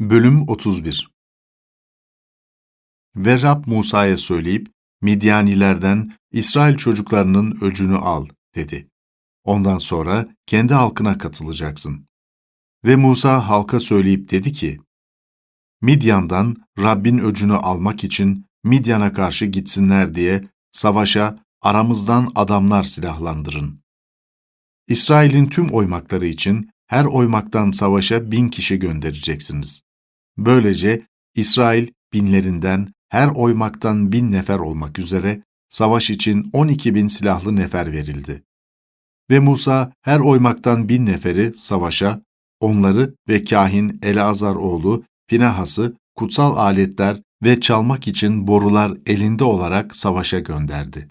Bölüm 31 Ve Rab Musa'ya söyleyip, Midyanilerden İsrail çocuklarının öcünü al, dedi. Ondan sonra kendi halkına katılacaksın. Ve Musa halka söyleyip dedi ki, Midyan'dan Rabbin öcünü almak için Midyan'a karşı gitsinler diye savaşa aramızdan adamlar silahlandırın. İsrail'in tüm oymakları için her oymaktan savaşa bin kişi göndereceksiniz. Böylece İsrail binlerinden her oymaktan bin nefer olmak üzere savaş için 12 bin silahlı nefer verildi. Ve Musa her oymaktan bin neferi savaşa, onları ve kahin Eleazar oğlu Pinahas'ı kutsal aletler ve çalmak için borular elinde olarak savaşa gönderdi.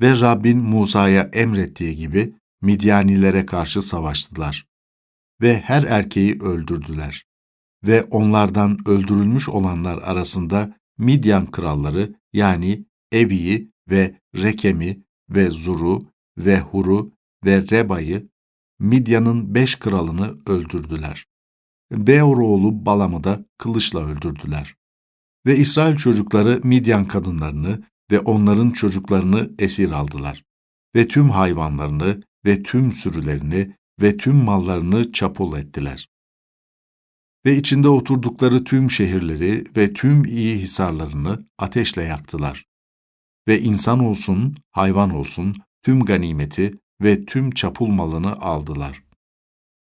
Ve Rabbin Musa'ya emrettiği gibi Midyanilere karşı savaştılar. Ve her erkeği öldürdüler. Ve onlardan öldürülmüş olanlar arasında Midyan kralları yani Evi'yi ve Rekem'i ve Zur'u ve Hur'u ve Reba'yı, Midyan'ın beş kralını öldürdüler. Beor oğlu Balam'ı da kılıçla öldürdüler. Ve İsrail çocukları Midyan kadınlarını ve onların çocuklarını esir aldılar. Ve tüm hayvanlarını ve tüm sürülerini ve tüm mallarını çapul ettiler. Ve içinde oturdukları tüm şehirleri ve tüm iyi hisarlarını ateşle yaktılar. Ve insan olsun, hayvan olsun, tüm ganimeti ve tüm çapul malını aldılar.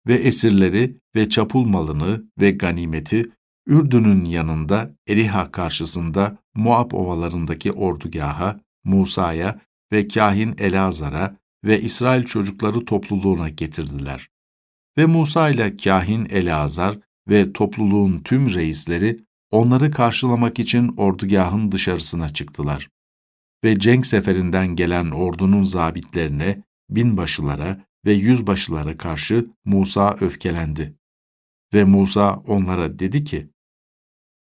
Ve esirleri ve çapul malını ve ganimeti Ürdün'ün yanında Eliha karşısında Moab ovalarındaki ordugaha, Musa'ya ve kahin Elazar'a ve İsrail çocukları topluluğuna getirdiler. Ve Musa ile kahin Eleazar ve topluluğun tüm reisleri onları karşılamak için ordugahın dışarısına çıktılar. Ve cenk seferinden gelen ordunun zabitlerine, binbaşılara ve yüzbaşılara karşı Musa öfkelendi. Ve Musa onlara dedi ki,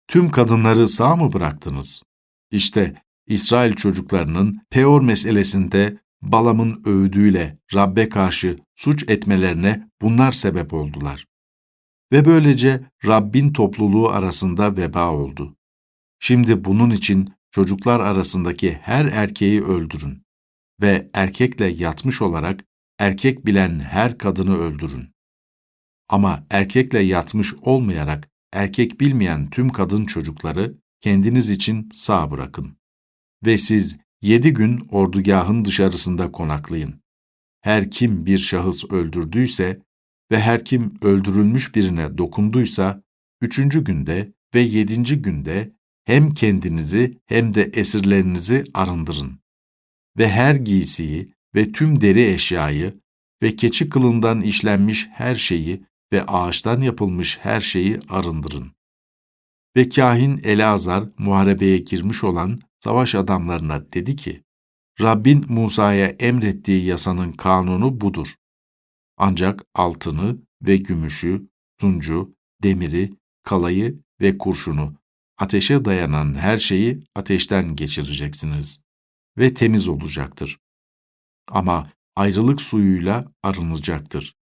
Tüm kadınları sağ mı bıraktınız? İşte İsrail çocuklarının Peor meselesinde Balam'ın öğüdüyle Rabbe karşı suç etmelerine bunlar sebep oldular. Ve böylece Rabbin topluluğu arasında veba oldu. Şimdi bunun için çocuklar arasındaki her erkeği öldürün ve erkekle yatmış olarak erkek bilen her kadını öldürün. Ama erkekle yatmış olmayarak erkek bilmeyen tüm kadın çocukları kendiniz için sağ bırakın. Ve siz yedi gün ordugahın dışarısında konaklayın. Her kim bir şahıs öldürdüyse ve her kim öldürülmüş birine dokunduysa, üçüncü günde ve yedinci günde hem kendinizi hem de esirlerinizi arındırın. Ve her giysiyi ve tüm deri eşyayı ve keçi kılından işlenmiş her şeyi ve ağaçtan yapılmış her şeyi arındırın. Ve kahin Elazar muharebeye girmiş olan savaş adamlarına dedi ki, Rabbin Musa'ya emrettiği yasanın kanunu budur. Ancak altını ve gümüşü, tuncu, demiri, kalayı ve kurşunu, ateşe dayanan her şeyi ateşten geçireceksiniz ve temiz olacaktır. Ama ayrılık suyuyla arınacaktır.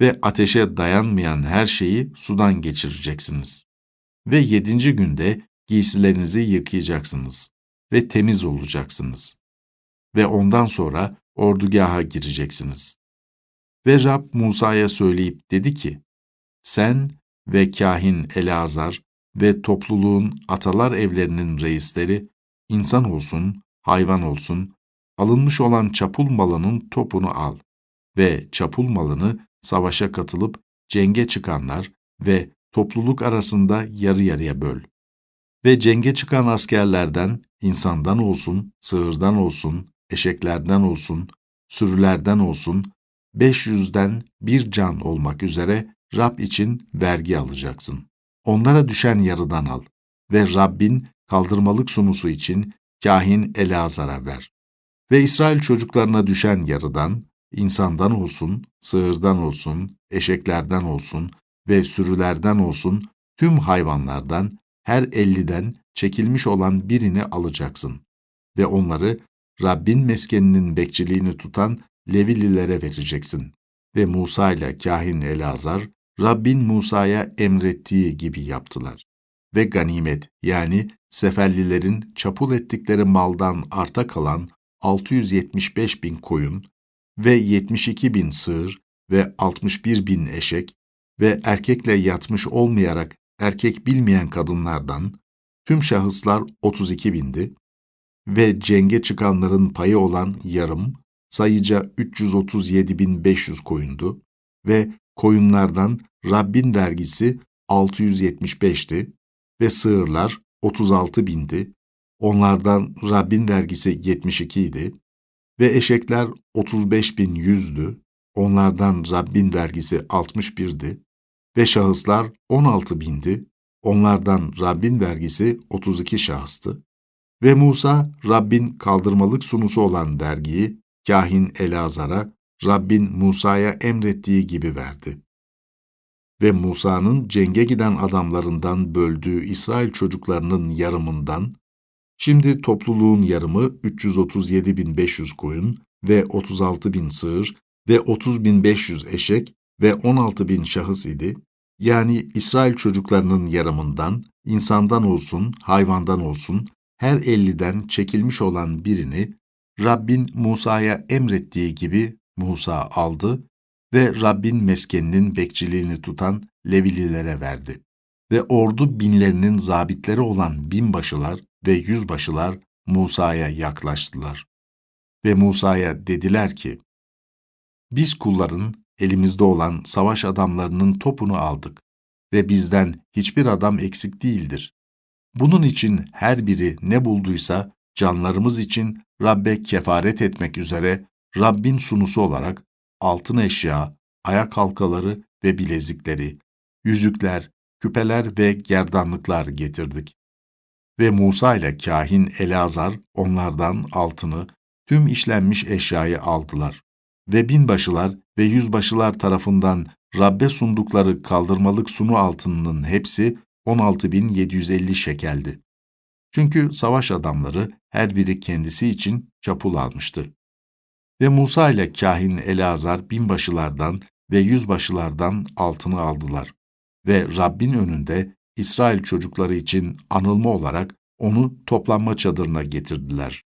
Ve ateşe dayanmayan her şeyi sudan geçireceksiniz. Ve yedinci günde giysilerinizi yıkayacaksınız ve temiz olacaksınız. Ve ondan sonra ordugaha gireceksiniz. Ve Rab Musa'ya söyleyip dedi ki, sen ve kahin Elazar ve topluluğun atalar evlerinin reisleri insan olsun, hayvan olsun, alınmış olan çapul malının topunu al ve çapul malını savaşa katılıp cenge çıkanlar ve topluluk arasında yarı yarıya böl. Ve cenge çıkan askerlerden, insandan olsun, sığırdan olsun, eşeklerden olsun, sürülerden olsun, 500'den bir can olmak üzere Rab için vergi alacaksın. Onlara düşen yarıdan al ve Rabbin kaldırmalık sunusu için kahin Elazar'a ver. Ve İsrail çocuklarına düşen yarıdan, insandan olsun, sığırdan olsun, eşeklerden olsun ve sürülerden olsun, tüm hayvanlardan, her elliden çekilmiş olan birini alacaksın. Ve onları Rabbin meskeninin bekçiliğini tutan Levililere vereceksin. Ve Musa ile kahin Elazar Rabbin Musa'ya emrettiği gibi yaptılar. Ve ganimet yani seferlilerin çapul ettikleri maldan arta kalan 675 bin koyun ve 72 bin sığır ve 61 bin eşek ve erkekle yatmış olmayarak erkek bilmeyen kadınlardan tüm şahıslar 32 bindi ve cenge çıkanların payı olan yarım sayıca 337.500 koyundu ve koyunlardan Rabbin vergisi 675'ti ve sığırlar 36 bindi. Onlardan Rabbin vergisi 72 idi ve eşekler 35.100'dü. Onlardan Rabbin vergisi 61'di ve şahıslar 16 bindi. Onlardan Rabbin vergisi 32 şahıstı. Ve Musa, Rabbin kaldırmalık sunusu olan vergiyi kahin Elazar'a, Rabbin Musa'ya emrettiği gibi verdi. Ve Musa'nın cenge giden adamlarından böldüğü İsrail çocuklarının yarımından, şimdi topluluğun yarımı 337.500 koyun ve 36.000 sığır ve 30.500 eşek ve 16.000 şahıs idi. Yani İsrail çocuklarının yarımından, insandan olsun, hayvandan olsun, her elliden çekilmiş olan birini Rabbin Musa'ya emrettiği gibi Musa aldı ve Rabbin meskeninin bekçiliğini tutan Levililere verdi. Ve ordu binlerinin zabitleri olan binbaşılar ve yüzbaşılar Musa'ya yaklaştılar. Ve Musa'ya dediler ki, Biz kulların elimizde olan savaş adamlarının topunu aldık ve bizden hiçbir adam eksik değildir. Bunun için her biri ne bulduysa canlarımız için Rabbe kefaret etmek üzere Rabbin sunusu olarak altın eşya, ayak halkaları ve bilezikleri, yüzükler, küpeler ve gerdanlıklar getirdik. Ve Musa ile kahin Elazar onlardan altını, tüm işlenmiş eşyayı aldılar. Ve binbaşılar ve yüzbaşılar tarafından Rabbe sundukları kaldırmalık sunu altınının hepsi 16.750 şekeldi. Çünkü savaş adamları her biri kendisi için çapul almıştı. Ve Musa ile kahin Elazar binbaşılardan ve yüzbaşılardan altını aldılar. Ve Rabbin önünde İsrail çocukları için anılma olarak onu toplanma çadırına getirdiler.